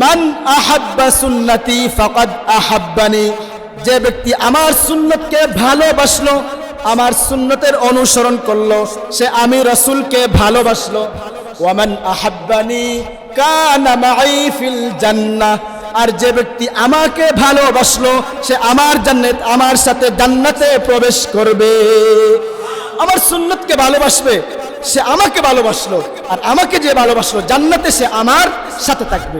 মান আহাব্বা সুন্নতি ফাকাদ আহাব্বানি। যে ব্যক্তি আমার সুন্নতকে ভালোবাসলো, আমার সুন্নতের অনুসরণ করল, সে আমি রসুলকে ভালোবাসলো। ওয়ামান আহাব্বানি কানা মাই ফিল জান্নাহ আর যে ব্যক্তি আমাকে ভালোবাসলো, সে আমার জান্নাত, আমার সাথে জান্নাতে প্রবেশ করবে। আমার সুন্নতকে ভালোবাসবে সে আমাকে ভালোবাসলো আর আমাকে যে ভালোবাসলো জান্নাতে সে আমার সাথে থাকবে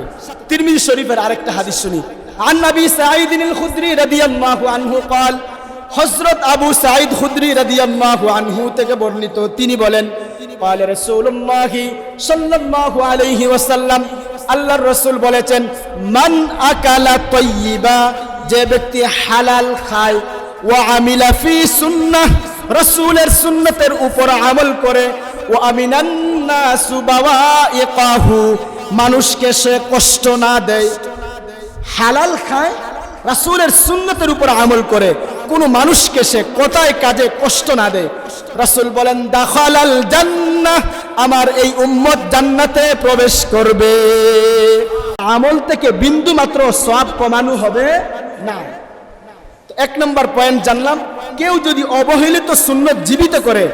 তিরমিজি শরীফের আরেকটা হাদিস শুনি عن نبي سعيد الخدري رضي الله عنه قال হযরত আবু সাঈদ খুদরি রাদিয়াল্লাহু আনহু থেকে বর্ণিত তিনি বলেন قال رسول الله صلى الله عليه وسلم আল্লাহর রাসূল বলেছেন মান আকালা তাইয়িবা যে ব্যক্তি হালাল খায় ওয়া আমিলা ফি সুন্নাহ রাসূলের সুন্নতের উপর আমল করে ও আমিনান্নাসু বাওয়াইকাহু, মানুষকে সে কষ্ট না দেয়। হালাল খায়, রাসূলের সুন্নতের উপর আমল করে। কোনো মানুষকে সে কোথায় কাজে কষ্ট না দেয়। রাসূল বলেন, দাখালাল জান্নাহ, আমার এই উম্মত জান্নাতে প্রবেশ করবে। আমল থেকে বিন্দু মাত্র সওয়াব কমানো হবে না। এক নম্বর পয়েন্ট জানলাম, কেউ যদি অবহেলিত সুন্নত জীবিত করে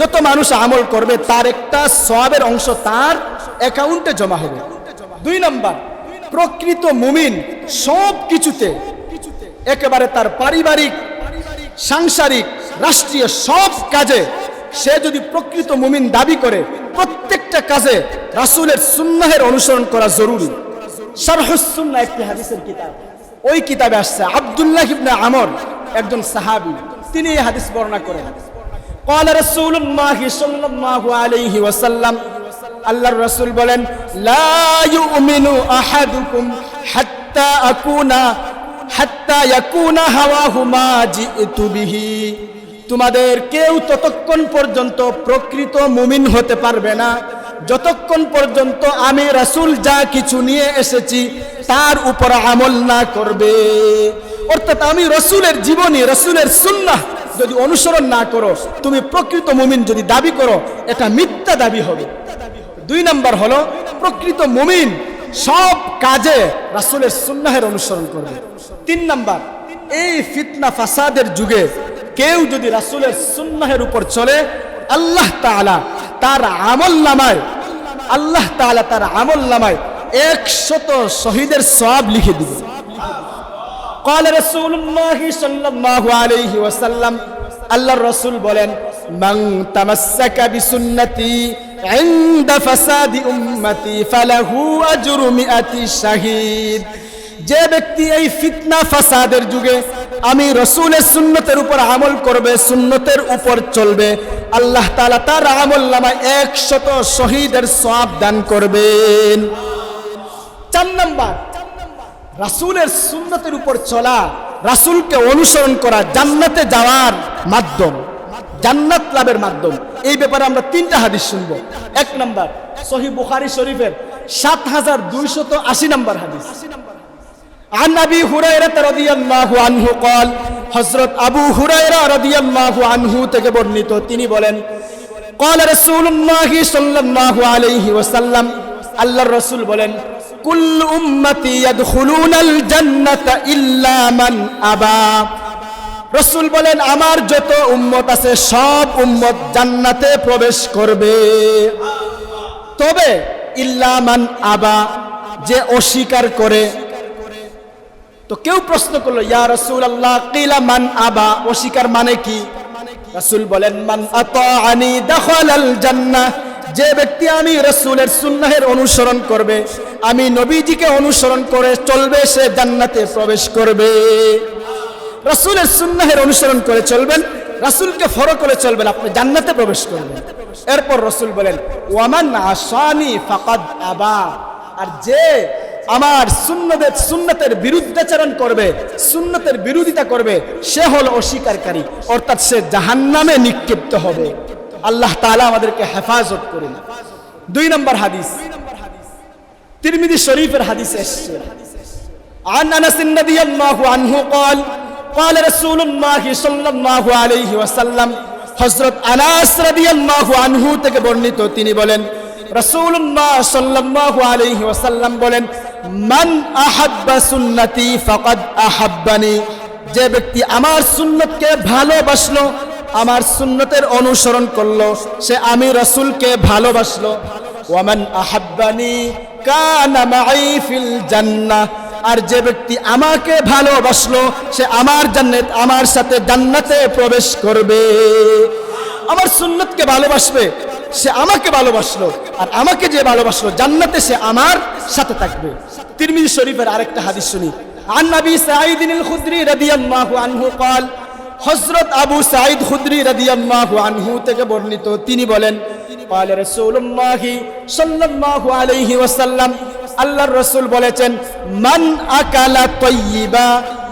যত মানুষ আমল করবে, তার একটা সওয়াবের অংশ তার অ্যাকাউন্টে জমা হবে। দুই নম্বর, প্রকৃত মুমিন সব কিছুতে একেবারে তার পারিবারিক, সাংসারিক, রাষ্ট্রীয় সব কাজে সে যদি প্রকৃত মুমিন দাবি করে, প্রত্যেকটা কাজে রাসূলের সুন্নাহের অনুসরণ করা জরুরি। শারহুসুন্নাহ একটি হাদিসের কিতাব। ওই কিতাবে আসছে আব্দুল্লাহ ইবনে আমর, একজন সাহাবি। তিনি এই হাদিস বর্ণনা করেন। قال رسول الله صلى الله عليه وسلم আল্লাহর রাসূল বলেন লা ইউমিনু আহাদুকুম হাত্তা আকুনা হাত্তা ইয়াকুনা হাওয়াহু মা জিতু বিহি তোমাদের কেউ ততক্ষণ পর্যন্ত প্রকৃত মুমিন হতে পারবে না যতক্ষণ পর্যন্ত আমি রাসূল যা কিছু নিয়ে এসেছি তার উপর আমল না করবে অর্থাৎ আমি রসুলের জীবনী রসুলের সুন্নাহ যদি অনুসরণ না করো, তুমি প্রকৃত মুমিন যদি দাবি করো, এটা মিথ্যা দাবি হবে। দুই নাম্বার হলো, প্রকৃত মুমিন সব কাজে রাসূলের সুন্নাহের অনুসরণ করবে। তিন নাম্বার, এই ফিতনা ফাসাদের যুগে কেউ যদি রাসূলের সুন্নাহের উপর চলে, আল্লাহ তাআলা তার আমল নামায়, আল্লাহ তাআলা তার আমল নামায় একশত শহীদের সব লিখে দিবে। قال رسول الله صلى الله عليه وسلم আল্লাহর রাসূল বলেন মান তামাসসাকা বিসুন্নতি ইনদা ফাসাদি উম্মতি ফালাহু আজরু মিআতি শাহীদ যে ব্যক্তি এই ফিতনা ফাসাদের যুগে আমি রসুলের সুন্নতের উপর আমল করবে সুন্নতের উপর চলবে আল্লাহ তাআলা তার আমল নামায় একশত শহীদের সওয়াব দান করবেন চার নাম্বার রাসূলের সুন্নতের উপর চলা রাসূলকে অনুসরণ করা জান্নাতে যাওয়ার মাধ্যম জান্নাত লাভের মাধ্যম এই ব্যাপারে আমরা তিনটা হাদিস শুনব এক নাম্বার সহি বুখারী শরীফের সাত হাজার দুইশত আশি নাম্বার হাদিস عن ابي هريره رضي الله عنه قال হযরত আবু হুরায়রা রাদিয়াল্লাহু আনহু থেকে বর্ণিত তিনি বলেন قال رسول الله صلى الله عليه وسلم আল্লাহর রাসূল বলেন কুল উম্মতি ইয়াদখুলুনাল জান্নাতা ইল্লা মান আবা। রসুল বলেন, আমার যত উম্মত আছে, সব উম্মত জান্নাতে প্রবেশ করবে। তবে ইল্লামান আবা, যে অস্বীকার করে। তো কেউ প্রশ্ন করল, ইয়া রসুল আল্লাহ কিলা মান আবা? অস্বীকার মানে কি? রসুল বলেন, মান আতাআনি দাখালাল জান্নাহ। যে ব্যক্তি আমি রসুলের সুন্নাহের অনুসরণ করবে, আমি নবীজিকে অনুসরণ করে চলবে, সে জান্নাতে প্রবেশ করবে। রসুলের সুন্নাহের অনুসরণ করে চলবেন, রাসূলকে ফলো করে চলবেন, আপনি জান্নাতে প্রবেশ করবেন। এরপর রসুল বলেন, ওয়ামান আসানি ফাকাদ আবা। আর যে আমার সুন্নতের সুন্নতের বিরুদ্ধাচরণ করবে, সুন্নতের বিরোধিতা করবে, সে হল অস্বীকারী। অর্থাৎ সে জাহান্নামে নিক্ষিপ্ত হবে। আল্লাহ তাআলা আমাদেরকে হেফাজত করুন দুই নম্বর হাদিস তিরমিজি শরীফের হাদিস এসছে عن انس رضي الله عنه قال قال رسول الله صلى الله عليه وسلم হযরত আনাস রাদিয়াল্লাহু আনহু থেকে বর্ণিত তিনি বলেন রাসূলুল্লাহ সাল্লাল্লাহু আলাইহি ওয়াসাল্লাম বলেন মান আহাব্বা সুন্নতি ফাকাদ আহাব্বানি যে ব্যক্তি আমার সুন্নতকে ভালোবাসলো আমার সুন্নতের অনুসরণ করলো সে আমি রসুলকে ভালোবাসলো ওয়ামান আহাব্বানি কানা মাই ফিল জান্নাহ আর যে ব্যক্তি আমাকে ভালোবাসলো সে আমার জান্নাত আমার সাথে জান্নাতে প্রবেশ করবে আমার সুন্নতকে ভালোবাসবে সে আমাকে ভালোবাসলো আর আমাকে যে ভালোবাসলো জান্নাতে সে আমার সাথে থাকবে তিরমিজি শরীফের আরেকটা হাদিস শুনি عن نبي سعيد الخدري رضي الله عنه قال হযরত আবু সাঈদ খুদরি রাদিয়াল্লাহু আনহু থেকে বর্ণিত তিনি বলেন قال رسول الله صلى الله عليه وسلم আল্লাহর রাসূল বলেছেন মান আকালা তাইয়িবা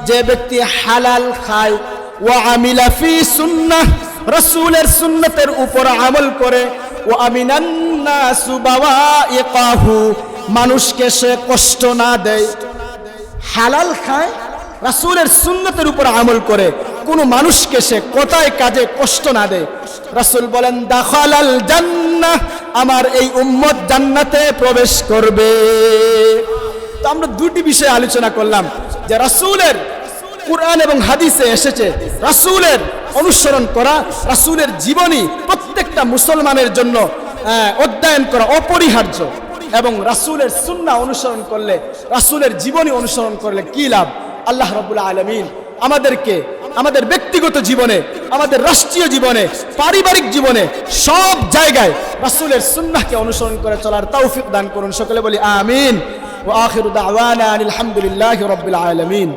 যে ব্যক্তি হালাল খায় ওয়া আমিলা ফি সুন্নাহ রাসূলের সুন্নতের উপর আমল করে ওয়া আমিনান নাসু বাওয়াইকাহু মানুষকে সে কষ্ট না দেয় হালাল খায় রাসূলের সুন্নতের উপর আমল করে কোন মানুষকে সে কোথায় কাজে কষ্ট না দেয়। রাসূল বলেন, দাখালাল জান্নাহ, আমার এই উম্মত জান্নাতে প্রবেশ করবে। তো আমরা দুটি বিষয়ে আলোচনা করলাম, যে রাসূলের কোরআন এবং হাদিসে এসেছে, রাসূলের অনুসরণ করা, রাসূলের জীবনী প্রত্যেকটা মুসলমানের জন্য অধ্যয়ন করা অপরিহার্য এবং রাসূলের সুন্না অনুসরণ করলে, রাসূলের জীবনী অনুসরণ করলে কি লাভ? আল্লাহ রাব্বুল আলামিন আমাদেরকে আমাদের ব্যক্তিগত জীবনে, আমাদের রাষ্ট্রীয় জীবনে, পারিবারিক জীবনে, সব জায়গায় রাসুলের সুন্নাহকে অনুসরণ করে চলার তৌফিক দান করুন। সকলে বলি আমিন। ও আখির আলহামদুলিল্লাহ আলামিন।